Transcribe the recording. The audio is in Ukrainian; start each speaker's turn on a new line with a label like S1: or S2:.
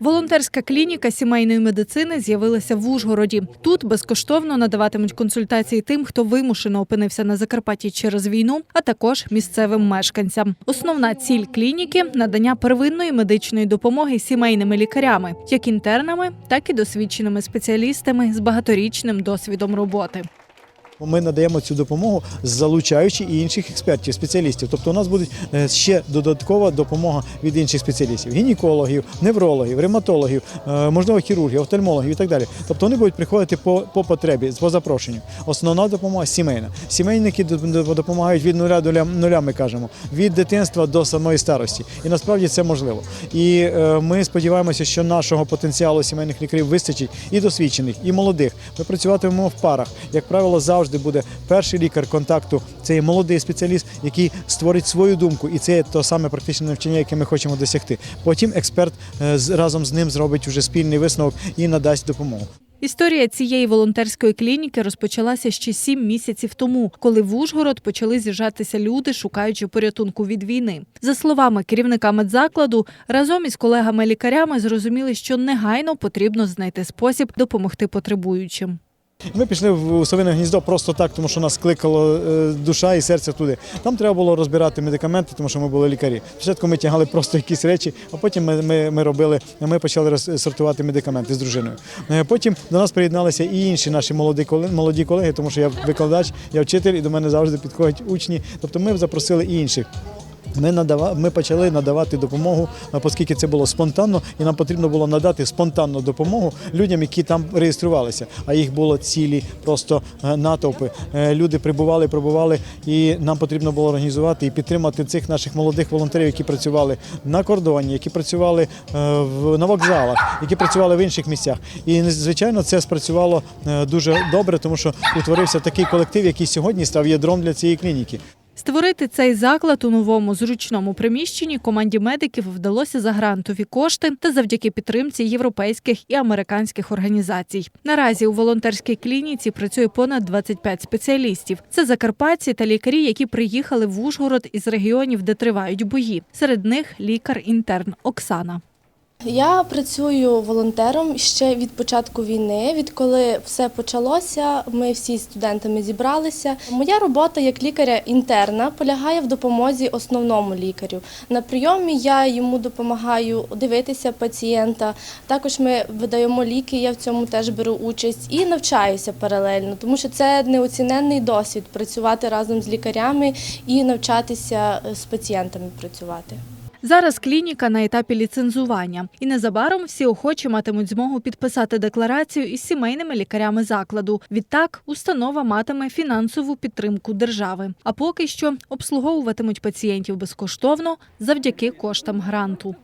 S1: Волонтерська клініка сімейної медицини з'явилася в Ужгороді. Тут безкоштовно надаватимуть консультації тим, хто вимушено опинився на Закарпатті через війну, а також місцевим мешканцям. Основна ціль клініки надання первинної медичної допомоги сімейними лікарями, як інтернами, так і досвідченими спеціалістами з багаторічним досвідом роботи.
S2: Ми надаємо цю допомогу, залучаючи і інших експертів, спеціалістів. Тобто у нас буде е, ще додаткова допомога від інших спеціалістів: гінекологів, неврологів, ревматологів, е, можливо, хірургів, офтальмологів і так далі. Тобто вони будуть приходити по, по потребі, по запрошенню. Основна допомога сімейна. Сімейники допомагають від нуля до нуля, ми кажемо, від дитинства до самої старості. І насправді це можливо. І е, ми сподіваємося, що нашого потенціалу сімейних лікарів вистачить і досвідчених, і молодих. Ми працюватимемо в парах. Як правило, завжди буде перший лікар контакту. Це є молодий спеціаліст, який створить свою думку, і це є то саме практичне навчання, яке ми хочемо досягти. Потім експерт е, разом з ним зробить уже спільний висновок і надасть допомогу.
S1: Історія цієї волонтерської клініки розпочалася ще сім місяців тому, коли в Ужгород почали з'їжджатися люди, шукаючи порятунку від війни. За словами керівника медзакладу, разом із колегами-лікарями зрозуміли, що негайно потрібно знайти спосіб допомогти потребуючим.
S2: Ми пішли в Совине гніздо просто так, тому що нас кликало е, душа і серце туди. Там треба було розбирати медикаменти, тому що ми були лікарі. Спочатку ми тягали просто якісь речі, а потім ми, ми, ми робили, ми почали сортувати медикаменти з дружиною. Е, Потім до нас приєдналися і інші наші молоді молоді колеги, тому що я викладач, я вчитель, і до мене завжди підходять учні. Тобто ми запросили і інших. Ми надава, ми почали надавати допомогу, оскільки це було спонтанно, і нам потрібно було надати спонтанну допомогу людям, які там реєструвалися. А їх було цілі просто е, натовпи. Е, Люди прибували, прибували, і нам потрібно було організувати і підтримати цих наших молодих волонтерів, які працювали на кордоні, які працювали е, на вокзалах, які працювали в інших місцях. І звичайно, це спрацювало дуже добре, тому що утворився такий колектив, який сьогодні став ядром для цієї клініки.
S1: Створити цей заклад у новому зручному приміщенні команді медиків вдалося за грантові кошти та завдяки підтримці європейських і американських організацій. Наразі у волонтерській клініці працює понад 25 спеціалістів. Це закарпатці та лікарі, які приїхали в Ужгород із регіонів, де тривають бої. Серед них лікар-інтерн Оксана.
S3: Я працюю волонтером ще від початку війни, відколи все почалося. Ми всі студентами зібралися. Моя робота як лікаря-інтерна полягає в допомозі основному лікарю. На прийомі я йому допомагаю дивитися пацієнта. Також ми видаємо ліки, я в цьому теж беру участь і навчаюся паралельно, тому що це неоціненний досвід працювати разом з лікарями і навчатися з пацієнтами працювати.
S1: Зараз клініка на етапі ліцензування, і незабаром всі охочі матимуть змогу підписати декларацію із сімейними лікарями закладу. Відтак установа матиме фінансову підтримку держави. А поки що обслуговуватимуть пацієнтів безкоштовно завдяки коштам гранту.